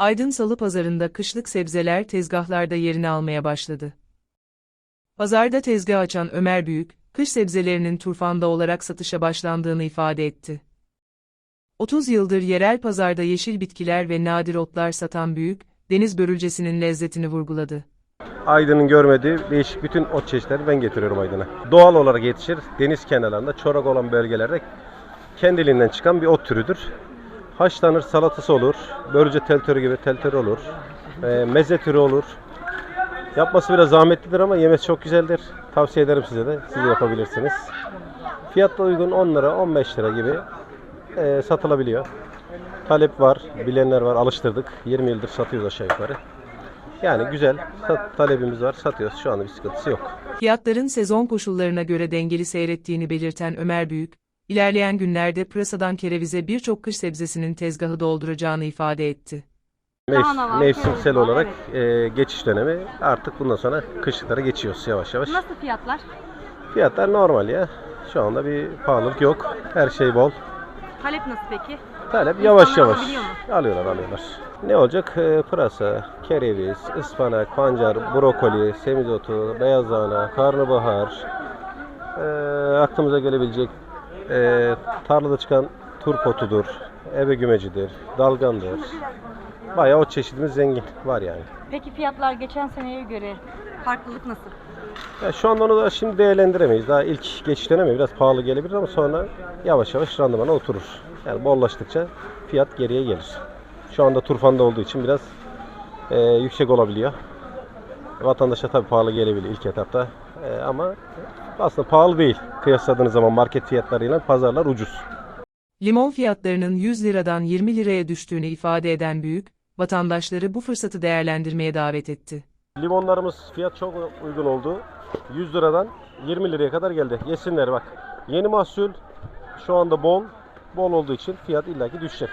Aydın Salı Pazarında kışlık sebzeler tezgahlarda yerini almaya başladı. Pazarda tezgah açan Ömer Büyük, kış sebzelerinin turfanda olarak satışa başlandığını ifade etti. 30 yıldır yerel pazarda yeşil bitkiler ve nadir otlar satan Büyük, deniz börülcesinin lezzetini vurguladı. Aydın'ın görmediği değişik bütün ot çeşitlerini ben getiriyorum Aydın'a. Doğal olarak yetişir. Deniz kenarlarında, çorak olan bölgelerde kendiliğinden çıkan bir ot türüdür. Haşlanır, salatası olur. Böylece teltörü gibi teltörü olur. E, meze türü olur. Yapması biraz zahmetlidir ama yemesi çok güzeldir. Tavsiye ederim size de. Siz de yapabilirsiniz. Fiyat da uygun 10 lira, 15 lira gibi e, satılabiliyor. Talep var, bilenler var, alıştırdık. 20 yıldır satıyoruz aşağı yukarı. Yani güzel, talebimiz var, satıyoruz. Şu anda bir sıkıntısı yok. Fiyatların sezon koşullarına göre dengeli seyrettiğini belirten Ömer Büyük, ilerleyen günlerde pırasadan kerevize birçok kış sebzesinin tezgahı dolduracağını ifade etti. Mevs- mevsimsel olarak e, geçiş dönemi. Artık bundan sonra kışlıklara geçiyoruz yavaş yavaş. Nasıl fiyatlar? Fiyatlar normal ya. Şu anda bir pahalılık yok. Her şey bol. Talep nasıl peki? Talep yavaş İnsanlar yavaş. alabiliyor mu? Alıyorlar alıyorlar. Ne olacak? E, pırasa, kereviz, ıspanak, pancar, brokoli, semizotu, beyaz lahana, karnabahar, e, aklımıza gelebilecek e, tarlada çıkan turpotudur, ebe gümecidir, dalgandır. Bayağı o çeşidimiz zengin var yani. Peki fiyatlar geçen seneye göre farklılık nasıl? Ya şu anda onu da şimdi değerlendiremeyiz. Daha ilk geçiş dönemi biraz pahalı gelebilir ama sonra yavaş yavaş randımana oturur. Yani bollaştıkça fiyat geriye gelir. Şu anda turfanda olduğu için biraz e, yüksek olabiliyor. Vatandaşa tabii pahalı gelebilir ilk etapta. E, ama aslında pahalı değil. Kıyasladığınız zaman market fiyatlarıyla pazarlar ucuz. Limon fiyatlarının 100 liradan 20 liraya düştüğünü ifade eden Büyük, vatandaşları bu fırsatı değerlendirmeye davet etti. Limonlarımız fiyat çok uygun oldu. 100 liradan 20 liraya kadar geldi. Yesinler bak. Yeni mahsul şu anda bol. Bol olduğu için fiyat illaki düşecek.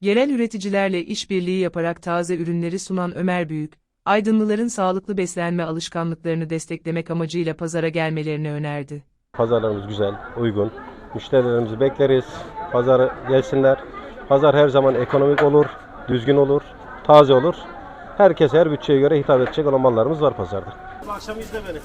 Yerel üreticilerle işbirliği yaparak taze ürünleri sunan Ömer Büyük, Aydınlıların sağlıklı beslenme alışkanlıklarını desteklemek amacıyla pazara gelmelerini önerdi. Pazarlarımız güzel, uygun. Müşterilerimizi bekleriz. Pazara gelsinler. Pazar her zaman ekonomik olur, düzgün olur, taze olur. Herkes her bütçeye göre hitap edecek olan mallarımız var pazarda. Akşam izle beni.